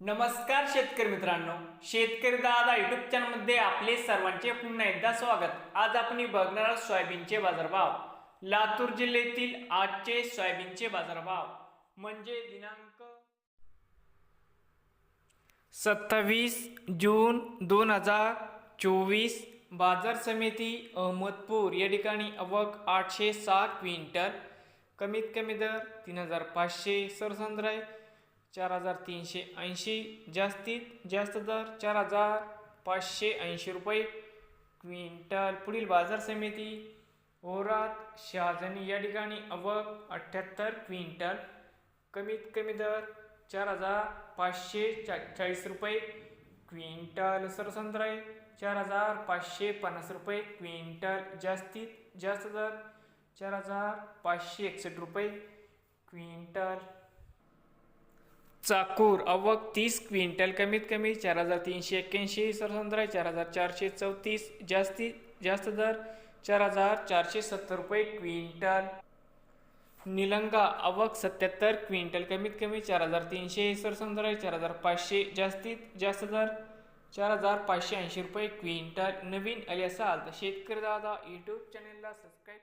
नमस्कार शेतकरी मित्रांनो शेतकरी दादा युट्यूब चॅनलमध्ये आपले सर्वांचे पुन्हा एकदा स्वागत. आज आपण बघणार आहोत सोयाबीनचे बाजारभाव. लातूर जिल्ह्यातील आजचे सोयाबीनचे बाजारभाव. म्हणजे दिनांक सत्तावीस जून दोन हजार चोवीस बाजार समिती अहमदपूर. या ठिकाणी अवक आठशे सहा क्विंटल कमीत कमी दर तीन हजार पाचशे सरसंद्राय चार हजार तीनशे ऐंशी जास्तीत जास्त दर चार हजार पाचशे ऐंशी रुपये. क्विंटल पुढील बाजार समिती ओरात शहाजनी या ठिकाणी अवक अठ्ठ्याहत्तर क्विंटल. कमीत कमी दर चार हजार पाचशे चा चाळीस रुपये. क्विंटल सरसंत्र चार हजार पाचशे पन्नास रुपये. क्विंटल जास्तीत जास्त दर चार हजार पाचशे एकसष्ट रुपये. क्विंटल चाकूर अवक तीस क्विंटल कमीत कमी चार हजार तीनशे एक्क्याऐंशी सरसंत्र चार हजार चारशे चौतीस जास्तीत जास्त दर चार हजार चारशे सत्तर रुपये क्विंटल. निलंगा अवक सत्याहत्तर क्विंटल कमीत कमी चार हजार तीनशे सरसंत्र चार हजार पाचशे जास्तीत जास्त दर चार हजार पाचशे ऐंशी रुपये क्विंटल. नवीन आले असाल तर शेतकरी दादा यूट्यूब चॅनेलला सबस्क्राईब